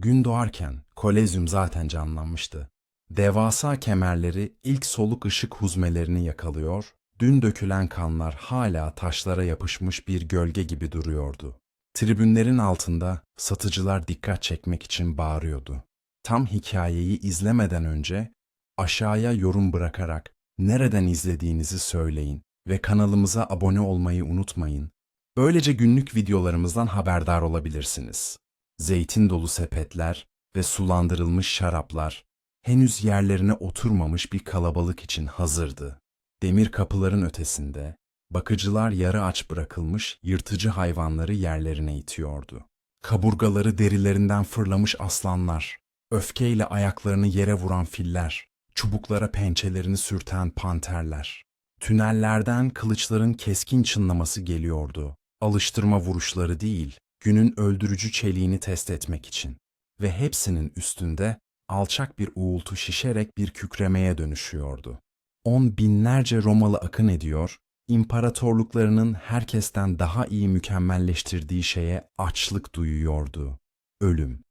Gün doğarken Kolezyum zaten canlanmıştı. Devasa kemerleri ilk soluk ışık huzmelerini yakalıyor, dün dökülen kanlar hala taşlara yapışmış bir gölge gibi duruyordu. Tribünlerin altında satıcılar dikkat çekmek için bağırıyordu. Tam hikayeyi izlemeden önce aşağıya yorum bırakarak nereden izlediğinizi söyleyin ve kanalımıza abone olmayı unutmayın. Böylece günlük videolarımızdan haberdar olabilirsiniz. Zeytin dolu sepetler ve sulandırılmış şaraplar henüz yerlerine oturmamış bir kalabalık için hazırdı. Demir kapıların ötesinde bakıcılar yarı aç bırakılmış yırtıcı hayvanları yerlerine itiyordu. Kaburgaları derilerinden fırlamış aslanlar, öfkeyle ayaklarını yere vuran filler, çubuklara pençelerini sürten panterler. Tünellerden kılıçların keskin çınlaması geliyordu. Alıştırma vuruşları değil, günün öldürücü çeliğini test etmek için. Ve hepsinin üstünde alçak bir uğultu şişerek bir kükremeye dönüşüyordu. On binlerce Romalı akın ediyor, imparatorluklarının herkesten daha iyi mükemmelleştirdiği şeye açlık duyuyordu. Ölüm.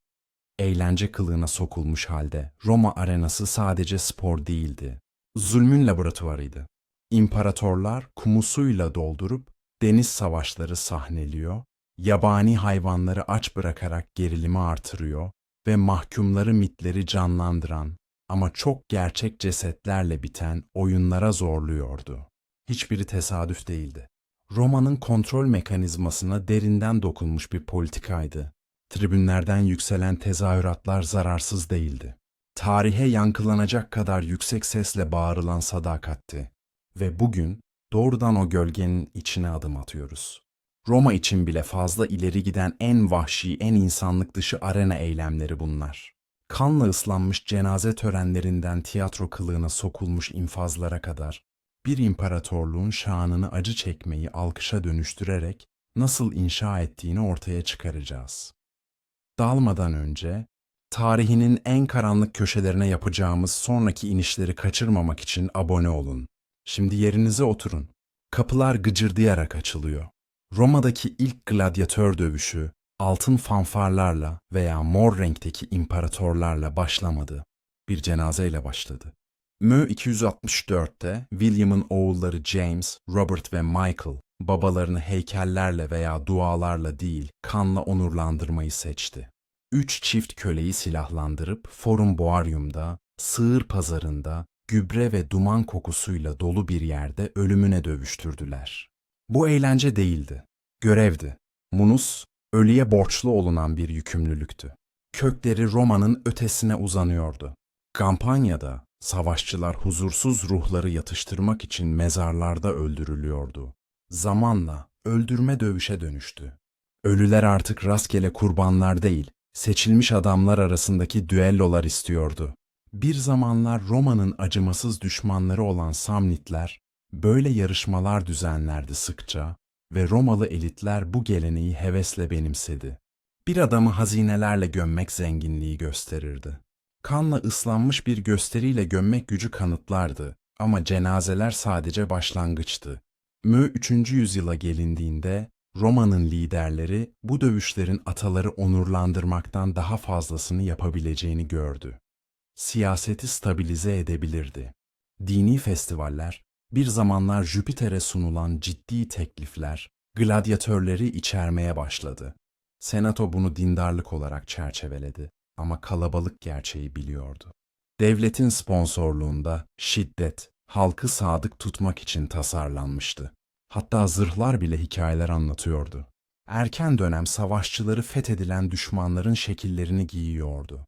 Eğlence kılığına sokulmuş halde Roma arenası sadece spor değildi. Zulmün laboratuvarıydı. İmparatorlar kumu suyla doldurup deniz savaşları sahneliyor, yabani hayvanları aç bırakarak gerilimi artırıyor ve mahkumları mitleri canlandıran ama çok gerçek cesetlerle biten oyunlara zorluyordu. Hiçbiri tesadüf değildi. Roma'nın kontrol mekanizmasına derinden dokunmuş bir politikaydı. Tribünlerden yükselen tezahüratlar zararsız değildi. Tarihe yankılanacak kadar yüksek sesle bağırılan sadakatti. Ve bugün doğrudan o gölgenin içine adım atıyoruz. Roma için bile fazla ileri giden en vahşi, en insanlık dışı arena eylemleri bunlar. Kanla ıslanmış cenaze törenlerinden tiyatro kılığına sokulmuş infazlara kadar bir imparatorluğun şanını acı çekmeyi alkışa dönüştürerek nasıl inşa ettiğini ortaya çıkaracağız. Dalmadan önce tarihinin en karanlık köşelerine yapacağımız sonraki inişleri kaçırmamak için abone olun. Şimdi yerinize oturun. Kapılar gıcırdayarak açılıyor. Roma'daki ilk gladyatör dövüşü altın fanfarlarla veya mor renkteki imparatorlarla başlamadı. Bir cenazeyle başladı. Mö 264'te William'ın oğulları James, Robert ve Michael babalarını heykellerle veya dualarla değil kanla onurlandırmayı seçti. Üç çift köleyi silahlandırıp Forum Boarium'da, sığır pazarında, gübre ve duman kokusuyla dolu bir yerde ölümüne dövüştürdüler. Bu eğlence değildi, görevdi. Munus, ölüye borçlu olunan bir yükümlülüktü. Kökleri Roma'nın ötesine uzanıyordu. Kampanyada savaşçılar huzursuz ruhları yatıştırmak için mezarlarda öldürülüyordu. Zamanla öldürme dövüşe dönüştü. Ölüler artık rastgele kurbanlar değil, seçilmiş adamlar arasındaki düellolar istiyordu. Bir zamanlar Roma'nın acımasız düşmanları olan Samnitler böyle yarışmalar düzenlerdi sıkça ve Romalı elitler bu geleneği hevesle benimsedi. Bir adamı hazinelerle gömmek zenginliği gösterirdi. Kanla ıslanmış bir gösteriyle gömmek gücü kanıtlardı ama cenazeler sadece başlangıçtı. Mö 3. yüzyıla gelindiğinde Roma'nın liderleri bu dövüşlerin ataları onurlandırmaktan daha fazlasını yapabileceğini gördü. Siyaseti stabilize edebilirdi. Dini festivaller, bir zamanlar Jüpiter'e sunulan ciddi teklifler, gladyatörleri içermeye başladı. Senato bunu dindarlık olarak çerçeveledi ama kalabalık gerçeği biliyordu. Devletin sponsorluğunda şiddet, halkı sadık tutmak için tasarlanmıştı. Hatta zırhlar bile hikayeler anlatıyordu. Erken dönem savaşçıları fethedilen düşmanların şekillerini giyiyordu.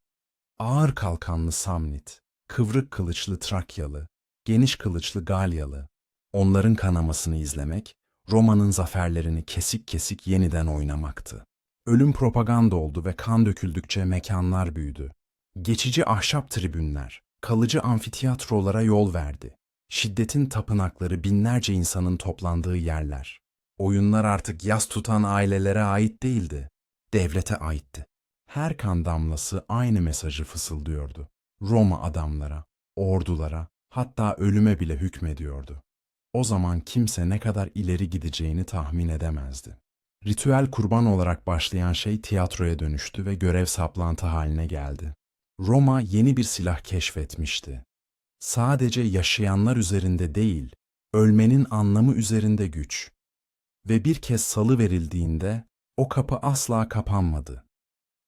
Ağır kalkanlı Samnit, kıvrık kılıçlı Trakyalı, geniş kılıçlı Galyalı, onların kanamasını izlemek, Roma'nın zaferlerini kesik kesik yeniden oynamaktı. Ölüm propaganda oldu ve kan döküldükçe mekanlar büyüdü. Geçici ahşap tribünler, kalıcı amfitiyatrolara yol verdi. Şiddetin tapınakları binlerce insanın toplandığı yerler. Oyunlar artık yas tutan ailelere ait değildi, devlete aitti. Her kan damlası aynı mesajı fısıldıyordu. Roma adamlara, ordulara, hatta ölüme bile hükmediyordu. O zaman kimse ne kadar ileri gideceğini tahmin edemezdi. Ritüel kurban olarak başlayan şey tiyatroya dönüştü ve görev saplantı haline geldi. Roma yeni bir silah keşfetmişti. Sadece yaşayanlar üzerinde değil, ölmenin anlamı üzerinde güç. Ve bir kez salı verildiğinde o kapı asla kapanmadı.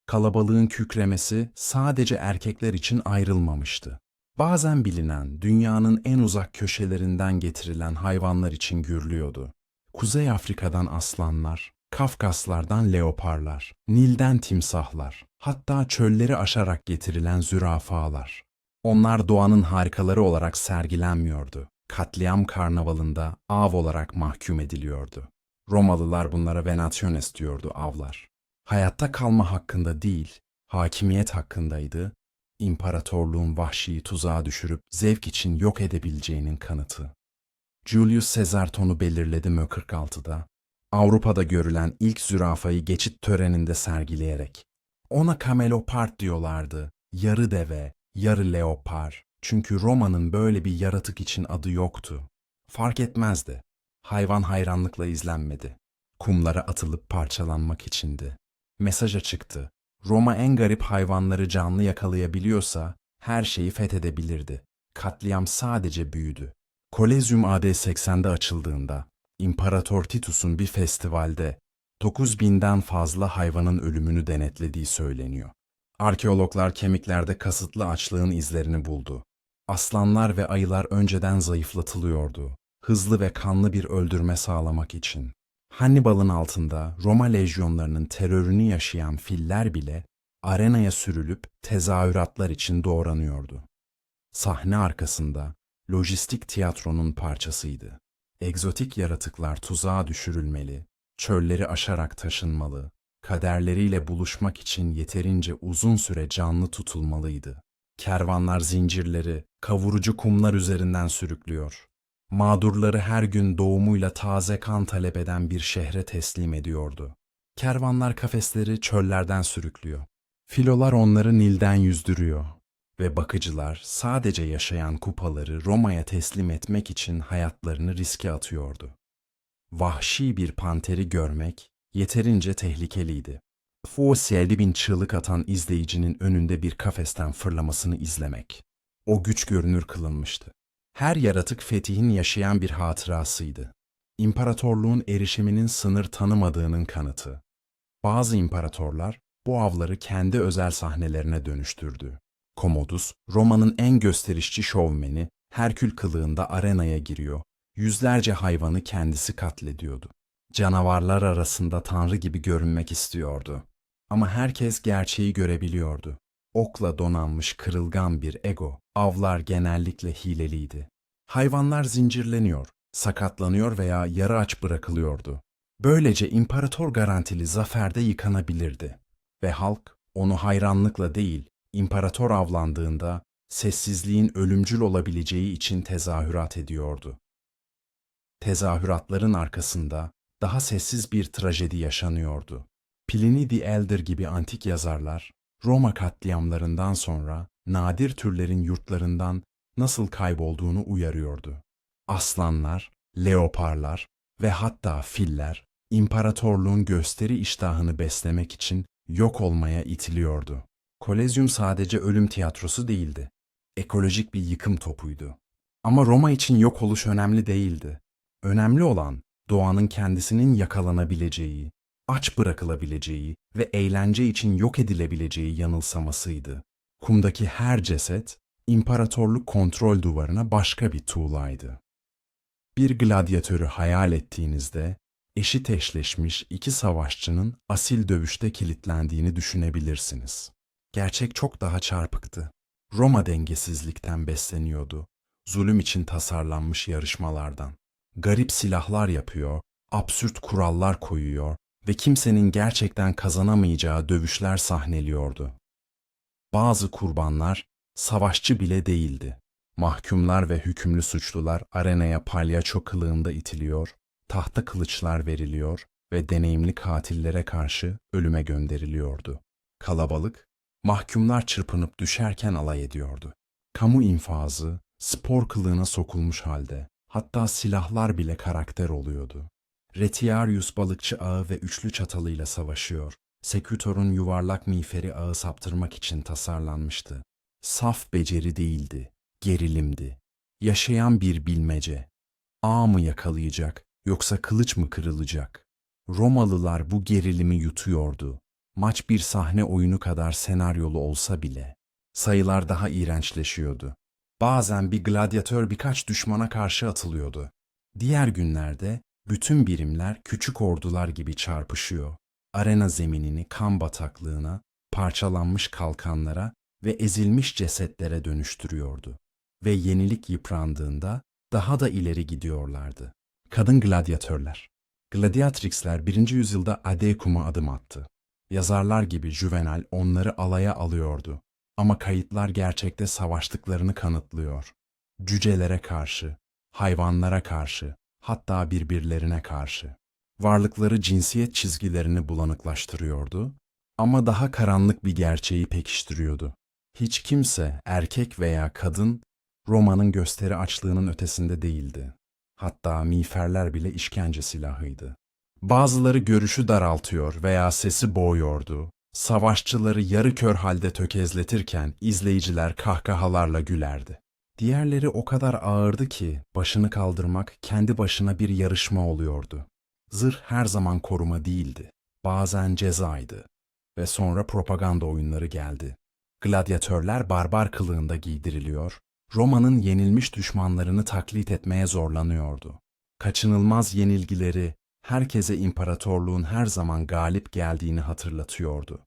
Kalabalığın kükremesi sadece erkekler için ayrılmamıştı. Bazen bilinen, dünyanın en uzak köşelerinden getirilen hayvanlar için gürlüyordu. Kuzey Afrika'dan aslanlar, Kafkaslardan leoparlar, Nil'den timsahlar, hatta çölleri aşarak getirilen zürafalar. Onlar doğanın harikaları olarak sergilenmiyordu. Katliam karnavalında av olarak mahkum ediliyordu. Romalılar bunlara venationes diyordu avlar. Hayatta kalma hakkında değil, hakimiyet hakkındaydı. İmparatorluğun vahşiyi tuzağa düşürüp zevk için yok edebileceğinin kanıtı. Julius Caesar tonu belirledi mi 46'da. Avrupa'da görülen ilk zürafayı geçit töreninde sergileyerek. Ona kamelopard diyorlardı. Yarı deve, yarı leopar. Çünkü Roma'nın böyle bir yaratık için adı yoktu. Fark etmezdi. Hayvan hayranlıkla izlenmedi. Kumlara atılıp parçalanmak içindi. Mesaja çıktı. Roma en garip hayvanları canlı yakalayabiliyorsa her şeyi fethedebilirdi. Katliam sadece büyüdü. Kolezyum AD 80'de açıldığında İmparator Titus'un bir festivalde 9000'den fazla hayvanın ölümünü denetlediği söyleniyor. Arkeologlar kemiklerde kasıtlı açlığın izlerini buldu. Aslanlar ve ayılar önceden zayıflatılıyordu. Hızlı ve kanlı bir öldürme sağlamak için. Hannibal'ın altında Roma lejyonlarının terörünü yaşayan filler bile arenaya sürülüp tezahüratlar için doğranıyordu. Sahne arkasında lojistik tiyatronun parçasıydı. Egzotik yaratıklar tuzağa düşürülmeli, çölleri aşarak taşınmalı, kaderleriyle buluşmak için yeterince uzun süre canlı tutulmalıydı. Kervanlar zincirleri, kavurucu kumlar üzerinden sürüklüyor. Mağdurları her gün doğumuyla taze kan talep eden bir şehre teslim ediyordu. Kervanlar kafesleri çöllerden sürüklüyor. Filolar onları Nil'den yüzdürüyor ve bakıcılar sadece yaşayan kupaları Roma'ya teslim etmek için hayatlarını riske atıyordu. Vahşi bir panteri görmek yeterince tehlikeliydi. Fosiyeli bin çığlık atan izleyicinin önünde bir kafesten fırlamasını izlemek. O güç görünür kılınmıştı. Her yaratık fetihin yaşayan bir hatırasıydı. İmparatorluğun erişiminin sınır tanımadığının kanıtı. Bazı imparatorlar bu avları kendi özel sahnelerine dönüştürdü. Commodus, Roma'nın en gösterişçi şovmeni, Herkül kılığında arenaya giriyor. Yüzlerce hayvanı kendisi katlediyordu. Canavarlar arasında tanrı gibi görünmek istiyordu. Ama herkes gerçeği görebiliyordu. Okla donanmış kırılgan bir ego, avlar genellikle hileliydi. Hayvanlar zincirleniyor, sakatlanıyor veya yarı aç bırakılıyordu. Böylece imparator garantili zaferde yıkanabilirdi. Ve halk onu hayranlıkla değil, imparator avlandığında sessizliğin ölümcül olabileceği için tezahürat ediyordu. Tezahüratların arkasında daha sessiz bir trajedi yaşanıyordu. Pliny the Elder gibi antik yazarlar, Roma katliamlarından sonra nadir türlerin yurtlarından nasıl kaybolduğunu uyarıyordu. Aslanlar, leoparlar ve hatta filler, imparatorluğun gösteri iştahını beslemek için yok olmaya itiliyordu. Kolezyum sadece ölüm tiyatrosu değildi. Ekolojik bir yıkım topuydu. Ama Roma için yok oluş önemli değildi. Önemli olan doğanın kendisinin yakalanabileceği, aç bırakılabileceği ve eğlence için yok edilebileceği yanılsamasıydı. Kumdaki her ceset, imparatorluk kontrol duvarına başka bir tuğlaydı. Bir gladyatörü hayal ettiğinizde, eşit eşleşmiş iki savaşçının asil dövüşte kilitlendiğini düşünebilirsiniz. Gerçek çok daha çarpıktı. Roma dengesizlikten besleniyordu. Zulüm için tasarlanmış yarışmalardan. Garip silahlar yapıyor, absürt kurallar koyuyor ve kimsenin gerçekten kazanamayacağı dövüşler sahneliyordu. Bazı kurbanlar savaşçı bile değildi. Mahkumlar ve hükümlü suçlular arenaya palyaço kılığında itiliyor, tahta kılıçlar veriliyor ve deneyimli katillere karşı ölüme gönderiliyordu. Kalabalık, mahkumlar çırpınıp düşerken alay ediyordu. Kamu infazı spor kılığına sokulmuş halde, hatta silahlar bile karakter oluyordu. Retiarius balıkçı ağı ve üçlü çatalıyla savaşıyor. Sekütor'un yuvarlak miğferi ağı saptırmak için tasarlanmıştı. Saf beceri değildi, gerilimdi. Yaşayan bir bilmece. Ağ mı yakalayacak yoksa kılıç mı kırılacak? Romalılar bu gerilimi yutuyordu. Maç bir sahne oyunu kadar senaryolu olsa bile. Sayılar daha iğrençleşiyordu. Bazen bir gladyatör birkaç düşmana karşı atılıyordu. Diğer günlerde bütün birimler küçük ordular gibi çarpışıyor. Arena zeminini kan bataklığına, parçalanmış kalkanlara ve ezilmiş cesetlere dönüştürüyordu. Ve yenilik yıprandığında daha da ileri gidiyorlardı. Kadın gladyatörler. Gladiatrixler 1. yüzyılda Adekum'a adım attı. Yazarlar gibi Juvenal onları alaya alıyordu. Ama kayıtlar gerçekte savaştıklarını kanıtlıyor. Cücelere karşı, hayvanlara karşı, hatta birbirlerine karşı. Varlıkları cinsiyet çizgilerini bulanıklaştırıyordu ama daha karanlık bir gerçeği pekiştiriyordu. Hiç kimse, erkek veya kadın, Roma'nın gösteri açlığının ötesinde değildi. Hatta miğferler bile işkence silahıydı. Bazıları görüşü daraltıyor veya sesi boğuyordu. Savaşçıları yarı kör halde tökezletirken izleyiciler kahkahalarla gülerdi. Diğerleri o kadar ağırdı ki başını kaldırmak kendi başına bir yarışma oluyordu. Zırh her zaman koruma değildi. Bazen cezaydı. Ve sonra propaganda oyunları geldi. Gladyatörler barbar kılığında giydiriliyor, Roma'nın yenilmiş düşmanlarını taklit etmeye zorlanıyordu. Kaçınılmaz yenilgileri herkese imparatorluğun her zaman galip geldiğini hatırlatıyordu.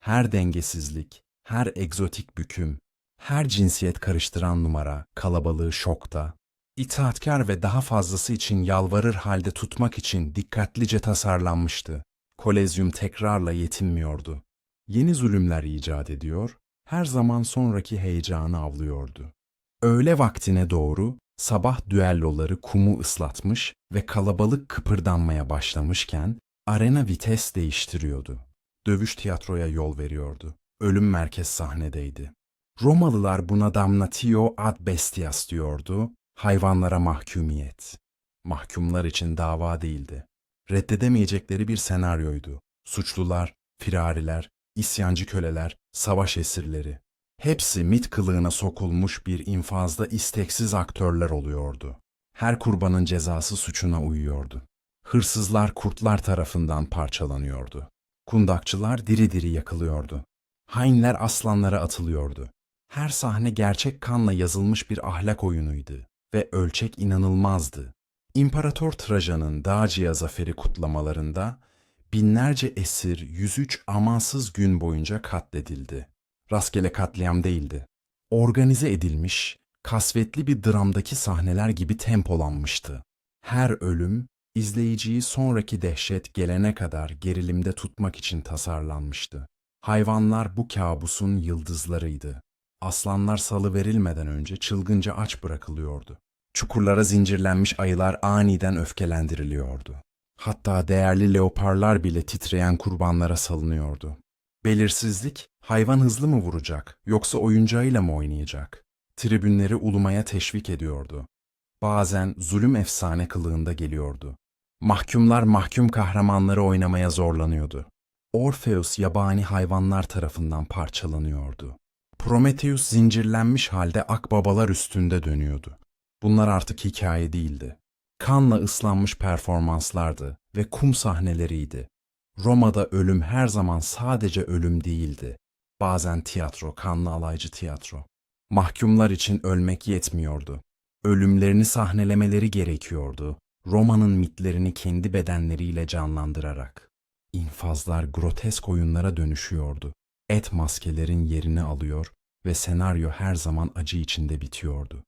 Her dengesizlik, her egzotik büküm, her cinsiyet karıştıran numara kalabalığı şokta, itaatkar ve daha fazlası için yalvarır halde tutmak için dikkatlice tasarlanmıştı. Kolezyum tekrarla yetinmiyordu. Yeni zulümler icat ediyor, her zaman sonraki heyecanı avlıyordu. Öğle vaktine doğru sabah düelloları kumu ıslatmış ve kalabalık kıpırdanmaya başlamışken arena vites değiştiriyordu. Dövüş tiyatroya yol veriyordu. Ölüm merkez sahnedeydi. Romalılar buna damnatio ad bestias diyordu, hayvanlara mahkumiyet. Mahkumlar için dava değildi. Reddedemeyecekleri bir senaryoydu. Suçlular, firariler, isyancı köleler, savaş esirleri. Hepsi mit kılığına sokulmuş bir infazda isteksiz aktörler oluyordu. Her kurbanın cezası suçuna uyuyordu. Hırsızlar kurtlar tarafından parçalanıyordu. Kundakçılar diri diri yakılıyordu. Hainler aslanlara atılıyordu. Her sahne gerçek kanla yazılmış bir ahlak oyunuydu ve ölçek inanılmazdı. İmparator Trajan'ın Dacia zaferi kutlamalarında binlerce esir 103 amansız gün boyunca katledildi. Rastgele katliam değildi. Organize edilmiş, kasvetli bir dramdaki sahneler gibi tempolanmıştı. Her ölüm, izleyiciyi sonraki dehşet gelene kadar gerilimde tutmak için tasarlanmıştı. Hayvanlar bu kabusun yıldızlarıydı. Aslanlar salı verilmeden önce çılgınca aç bırakılıyordu. Çukurlara zincirlenmiş ayılar aniden öfkelendiriliyordu. Hatta değerli leoparlar bile titreyen kurbanlara salınıyordu. Belirsizlik, hayvan hızlı mı vuracak yoksa oyuncağıyla mı oynayacak? Tribünleri ulumaya teşvik ediyordu. Bazen zulüm efsane kılığında geliyordu. Mahkumlar mahkum kahramanları oynamaya zorlanıyordu. Orpheus yabani hayvanlar tarafından parçalanıyordu. Prometheus zincirlenmiş halde akbabalar üstünde dönüyordu. Bunlar artık hikaye değildi. Kanla ıslanmış performanslardı ve kum sahneleriydi. Roma'da ölüm her zaman sadece ölüm değildi. Bazen tiyatro, kanlı alaycı tiyatro. Mahkumlar için ölmek yetmiyordu. Ölümlerini sahnelemeleri gerekiyordu. Roma'nın mitlerini kendi bedenleriyle canlandırarak. İnfazlar grotesk oyunlara dönüşüyordu. Et maskelerin yerini alıyor ve senaryo her zaman acı içinde bitiyordu.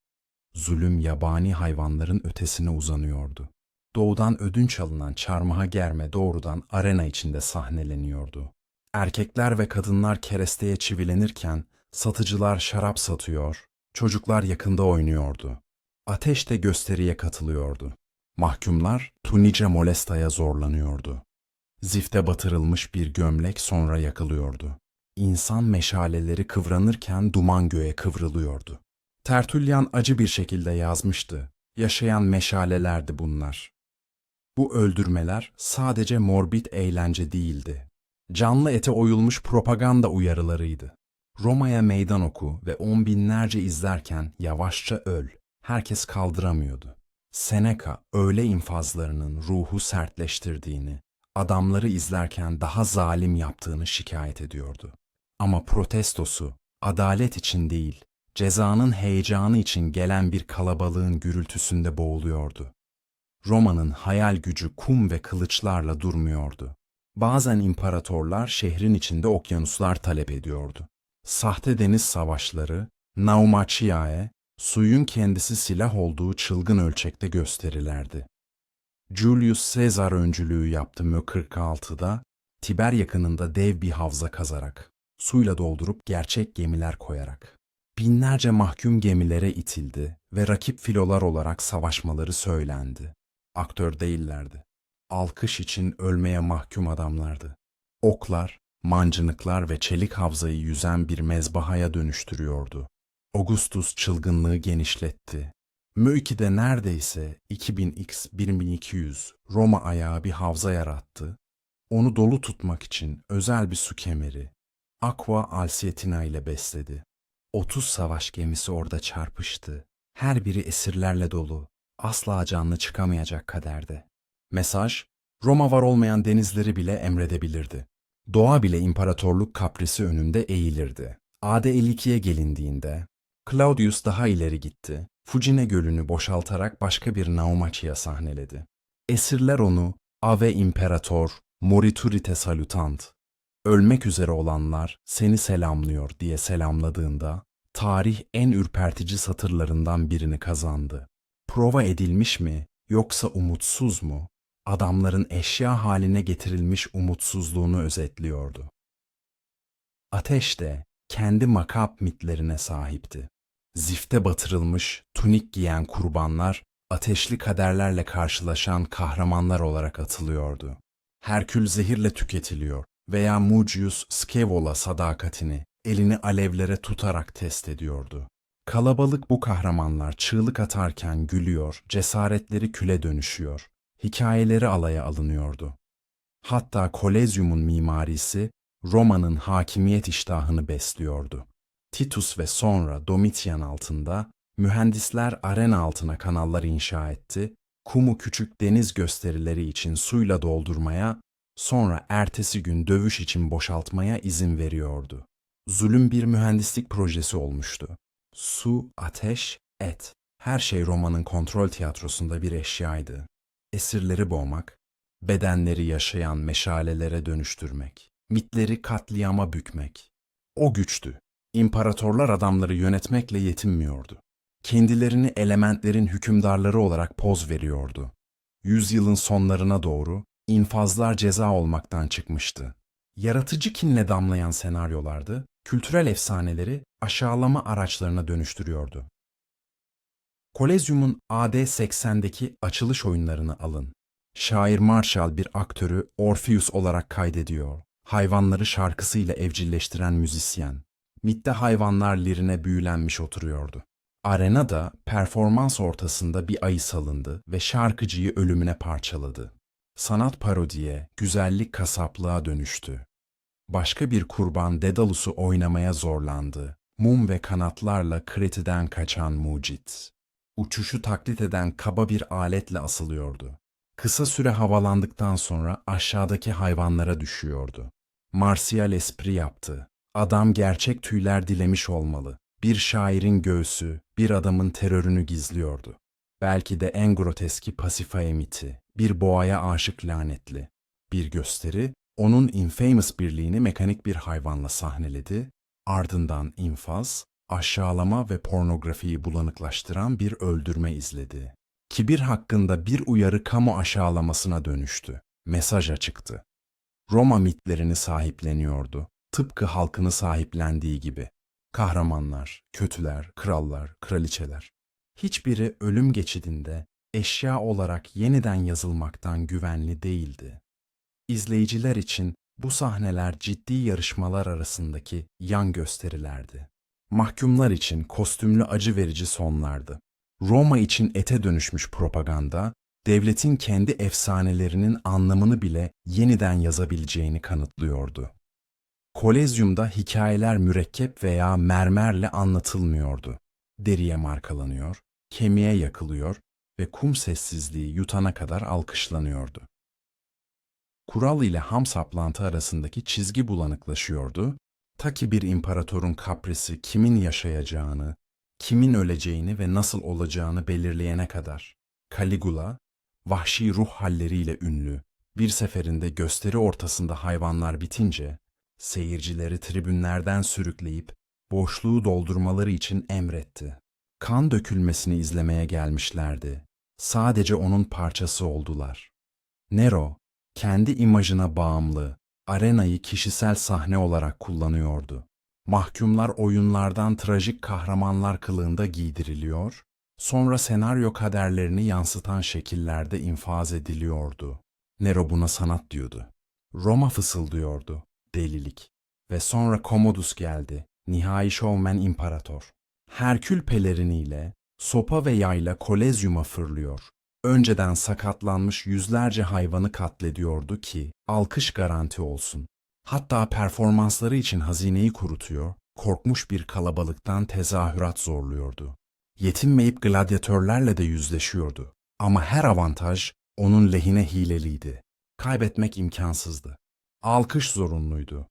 Zulüm yabani hayvanların ötesine uzanıyordu. Doğudan ödünç alınan çarmıha germe doğrudan arena içinde sahneleniyordu. Erkekler ve kadınlar keresteye çivilenirken satıcılar şarap satıyor, çocuklar yakında oynuyordu. Ateş de gösteriye katılıyordu. Mahkumlar Tunice Molesta'ya zorlanıyordu. Zifte batırılmış bir gömlek sonra yakılıyordu. İnsan meşaleleri kıvranırken duman göğe kıvrılıyordu. Tertullian acı bir şekilde yazmıştı. Yaşayan meşalelerdi bunlar. Bu öldürmeler sadece morbid eğlence değildi. Canlı ete oyulmuş propaganda uyarılarıydı. Roma'ya meydan oku ve on binlerce izlerken yavaşça öl. Herkes kaldıramıyordu. Seneca öğle infazlarının ruhu sertleştirdiğini, adamları izlerken daha zalim yaptığını şikayet ediyordu. Ama protestosu adalet için değil, cezanın heyecanı için gelen bir kalabalığın gürültüsünde boğuluyordu. Roma'nın hayal gücü kum ve kılıçlarla durmuyordu. Bazen imparatorlar şehrin içinde okyanuslar talep ediyordu. Sahte deniz savaşları, naumachiae, suyun kendisi silah olduğu çılgın ölçekte gösterilerdi. Julius Caesar öncülüğü yaptı Mö 46'da, Tiber yakınında dev bir havza kazarak, suyla doldurup gerçek gemiler koyarak. Binlerce mahkum gemilere itildi ve rakip filolar olarak savaşmaları söylendi. Aktör değillerdi. Alkış için ölmeye mahkum adamlardı. Oklar, mancınıklar ve çelik havzayı yüzen bir mezbahaya dönüştürüyordu. Augustus çılgınlığı genişletti. Mö2'de neredeyse 2000x 1200 Roma ayağı bir havza yarattı. Onu dolu tutmak için özel bir su kemeri, Aqua Alsietina ile besledi. 30 savaş gemisi orada çarpıştı. Her biri esirlerle dolu, asla canlı çıkamayacak kaderde. Mesaj, Roma var olmayan denizleri bile emredebilirdi. Doğa bile imparatorluk kaprisi önünde eğilirdi. AD 52'ye gelindiğinde, Claudius daha ileri gitti. Fujine Gölü'nü boşaltarak başka bir Naumachia sahneledi. Esirler onu Ave Imperator, Moriturite Salutant, ölmek üzere olanlar seni selamlıyor diye selamladığında, tarih en ürpertici satırlarından birini kazandı. Prova edilmiş mi, yoksa umutsuz mu? Adamların eşya haline getirilmiş umutsuzluğunu özetliyordu. Ateş de kendi makap mitlerine sahipti. Zifte batırılmış, tunik giyen kurbanlar, ateşli kaderlerle karşılaşan kahramanlar olarak atılıyordu. Herkül zehirle tüketiliyor veya Mucius Scaevola sadakatini elini alevlere tutarak test ediyordu. Kalabalık bu kahramanlar çığlık atarken gülüyor, cesaretleri küle dönüşüyor, hikayeleri alaya alınıyordu. Hatta Kolezyum'un mimarisi Roma'nın hakimiyet iştahını besliyordu. Titus ve sonra Domitian altında mühendisler arena altına kanallar inşa etti, kumu küçük deniz gösterileri için suyla doldurmaya, sonra ertesi gün dövüş için boşaltmaya izin veriyordu. Zulüm bir mühendislik projesi olmuştu. Su, ateş, et. Her şey Roma'nın kontrol tiyatrosunda bir eşyaydı. Esirleri boğmak, bedenleri yaşayan meşalelere dönüştürmek, mitleri katliama bükmek. O güçtü. İmparatorlar adamları yönetmekle yetinmiyordu. Kendilerini elementlerin hükümdarları olarak poz veriyordu. Yüzyılın sonlarına doğru infazlar ceza olmaktan çıkmıştı. Yaratıcı kinle damlayan senaryolardı, kültürel efsaneleri aşağılama araçlarına dönüştürüyordu. Kolezyum'un AD 80'deki açılış oyunlarını alın. Şair Marshall bir aktörü Orpheus olarak kaydediyor. Hayvanları şarkısıyla evcilleştiren müzisyen. Mitte hayvanlar lirine büyülenmiş oturuyordu. Arenada performans ortasında bir ayı salındı ve şarkıcıyı ölümüne parçaladı. Sanat parodiye, güzellik kasaplığa dönüştü. Başka bir kurban Dedalus'u oynamaya zorlandı. Mum ve kanatlarla Kreti'den kaçan mucit. Uçuşu taklit eden kaba bir aletle asılıyordu. Kısa süre havalandıktan sonra aşağıdaki hayvanlara düşüyordu. Martial espri yaptı. Adam gerçek tüyler dilemiş olmalı. Bir şairin göğsü, bir adamın terörünü gizliyordu. Belki de en groteski Pasifae miti, bir boğaya aşık lanetli. Bir gösteri, onun infamous birliğini mekanik bir hayvanla sahneledi, ardından infaz, aşağılama ve pornografiyi bulanıklaştıran bir öldürme izledi. Kibir hakkında bir uyarı kamu aşağılamasına dönüştü. Mesaj açıktı. Roma mitlerini sahipleniyordu. Tıpkı halkını sahiplendiği gibi. Kahramanlar, kötüler, krallar, kraliçeler. Hiçbiri ölüm geçidinde eşya olarak yeniden yazılmaktan güvenli değildi. İzleyiciler için bu sahneler ciddi yarışmalar arasındaki yan gösterilerdi. Mahkumlar için kostümlü acı verici sonlardı. Roma için ete dönüşmüş propaganda, devletin kendi efsanelerinin anlamını bile yeniden yazabileceğini kanıtlıyordu. Kolezyumda hikayeler mürekkep veya mermerle anlatılmıyordu. Deriye markalanıyor, kemiğe yakılıyor ve kum sessizliği yutana kadar alkışlanıyordu. Kural ile ham saplantı arasındaki çizgi bulanıklaşıyordu, ta ki bir imparatorun kaprisi kimin yaşayacağını, kimin öleceğini ve nasıl olacağını belirleyene kadar. Caligula, vahşi ruh halleriyle ünlü, bir seferinde gösteri ortasında hayvanlar bitince, seyircileri tribünlerden sürükleyip boşluğu doldurmaları için emretti. Kan dökülmesini izlemeye gelmişlerdi. Sadece onun parçası oldular. Nero, kendi imajına bağımlı, arenayı kişisel sahne olarak kullanıyordu. Mahkumlar oyunlardan trajik kahramanlar kılığında giydiriliyor, sonra senaryo kaderlerini yansıtan şekillerde infaz ediliyordu. Nero buna sanat diyordu. Roma fısıldıyordu, delilik. Ve sonra Commodus geldi, nihai şovmen imparator. Herkül peleriniyle, sopa ve yayla kolezyuma fırlıyor. Önceden sakatlanmış yüzlerce hayvanı katlediyordu ki alkış garanti olsun. Hatta performansları için hazineyi kurutuyor, korkmuş bir kalabalıktan tezahürat zorluyordu. Yetinmeyip gladyatörlerle de yüzleşiyordu. Ama her avantaj onun lehine hileliydi. Kaybetmek imkansızdı. Alkış zorunluydu.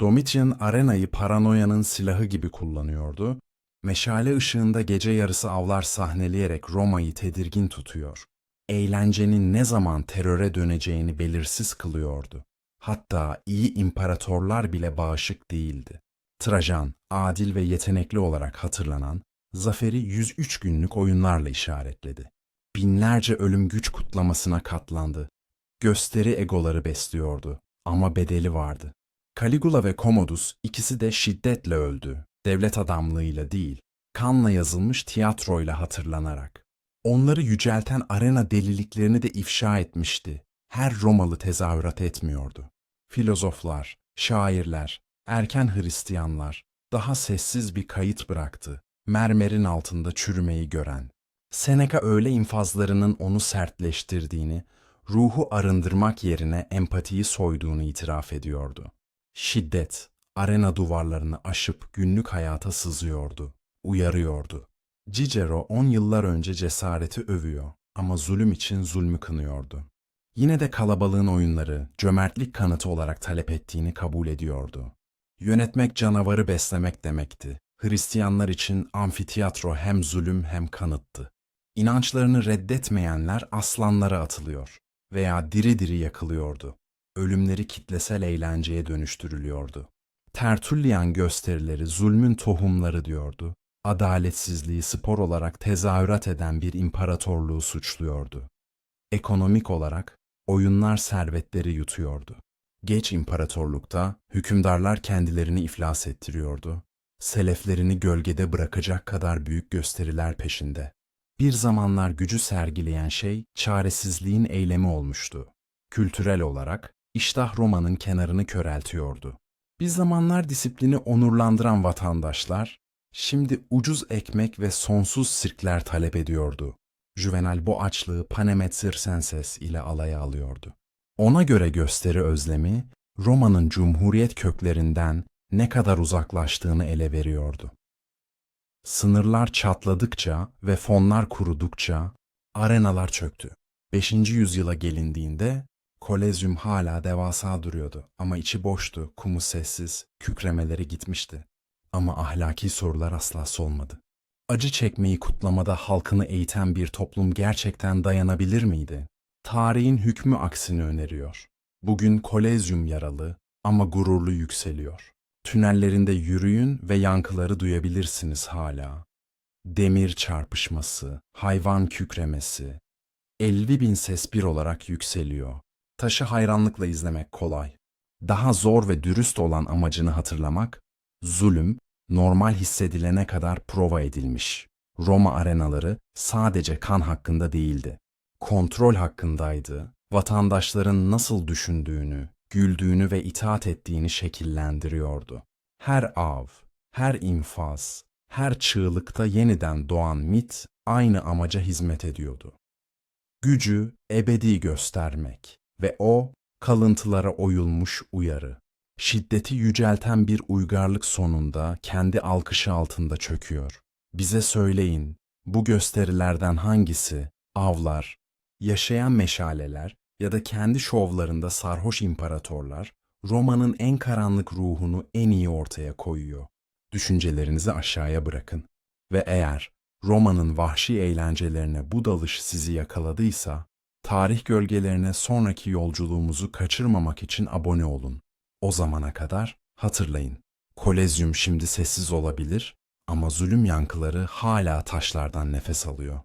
Domitian arenayı paranoyanın silahı gibi kullanıyordu. Meşale ışığında gece yarısı avlar sahneleyerek Roma'yı tedirgin tutuyor. Eğlencenin ne zaman teröre döneceğini belirsiz kılıyordu. Hatta iyi imparatorlar bile bağışık değildi. Trajan, adil ve yetenekli olarak hatırlanan, zaferi 103 günlük oyunlarla işaretledi. Binlerce ölüm güç kutlamasına katlandı. Gösteri egoları besliyordu ama bedeli vardı. Caligula ve Commodus ikisi de şiddetle öldü. Devlet adamlığıyla değil, kanla yazılmış tiyatroyla hatırlanarak. Onları yücelten arena deliliklerini de ifşa etmişti. Her Romalı tezahürat etmiyordu. Filozoflar, şairler, erken Hristiyanlar daha sessiz bir kayıt bıraktı. Mermerin altında çürümeyi gören. Seneca öyle infazlarının onu sertleştirdiğini, ruhu arındırmak yerine empatiyi soyduğunu itiraf ediyordu. Şiddet, arena duvarlarını aşıp günlük hayata sızıyordu, uyarıyordu. Cicero on yıllar önce cesareti övüyor ama zulüm için zulmü kınıyordu. Yine de kalabalığın oyunları cömertlik kanıtı olarak talep ettiğini kabul ediyordu. Yönetmek canavarı beslemek demekti. Hristiyanlar için amfiteyatro hem zulüm hem kanıttı. İnançlarını reddetmeyenler aslanlara atılıyor veya diri diri yakılıyordu. Ölümleri kitlesel eğlenceye dönüştürülüyordu. Tertullian gösterileri zulmün tohumları diyordu. Adaletsizliği spor olarak tezahürat eden bir imparatorluğu suçluyordu. Ekonomik olarak oyunlar servetleri yutuyordu. Geç imparatorlukta hükümdarlar kendilerini iflas ettiriyordu. Seleflerini gölgede bırakacak kadar büyük gösteriler peşinde. Bir zamanlar gücü sergileyen şey çaresizliğin eylemi olmuştu. Kültürel olarak iştah Roma'nın kenarını köreltiyordu. Bir zamanlar disiplini onurlandıran vatandaşlar, şimdi ucuz ekmek ve sonsuz sirkler talep ediyordu. Juvenal bu açlığı Panem Circenses ile alaya alıyordu. Ona göre gösteri özlemi, Roma'nın cumhuriyet köklerinden ne kadar uzaklaştığını ele veriyordu. Sınırlar çatladıkça ve fonlar kurudukça arenalar çöktü. 5. yüzyıla gelindiğinde Kolezyum hala devasa duruyordu ama içi boştu, kumu sessiz, kükremeleri gitmişti. Ama ahlaki sorular asla solmadı. Acı çekmeyi kutlamada halkını eğiten bir toplum gerçekten dayanabilir miydi? Tarihin hükmü aksini öneriyor. Bugün Kolezyum yaralı ama gururlu yükseliyor. Tünellerinde yürüyün ve yankıları duyabilirsiniz hala. Demir çarpışması, hayvan kükremesi, 50 bin ses bir olarak yükseliyor. Taşı hayranlıkla izlemek kolay. Daha zor ve dürüst olan amacını hatırlamak, zulüm, normal hissedilene kadar prova edilmiş. Roma arenaları sadece kan hakkında değildi. Kontrol hakkındaydı. Vatandaşların nasıl düşündüğünü, güldüğünü ve itaat ettiğini şekillendiriyordu. Her av, her infaz, her çığlıkta yeniden doğan mit aynı amaca hizmet ediyordu. Gücü ebedi göstermek ve o kalıntılara oyulmuş uyarı. Şiddeti yücelten bir uygarlık sonunda kendi alkışı altında çöküyor. Bize söyleyin, bu gösterilerden hangisi avlar, yaşayan meşaleler ya da kendi şovlarında sarhoş imparatorlar Roma'nın en karanlık ruhunu en iyi ortaya koyuyor. Düşüncelerinizi aşağıya bırakın ve eğer Roma'nın vahşi eğlencelerine bu dalış sizi yakaladıysa, tarih gölgelerine sonraki yolculuğumuzu kaçırmamak için abone olun. O zamana kadar hatırlayın, Kolezyum şimdi sessiz olabilir ama zulüm yankıları hala taşlardan nefes alıyor.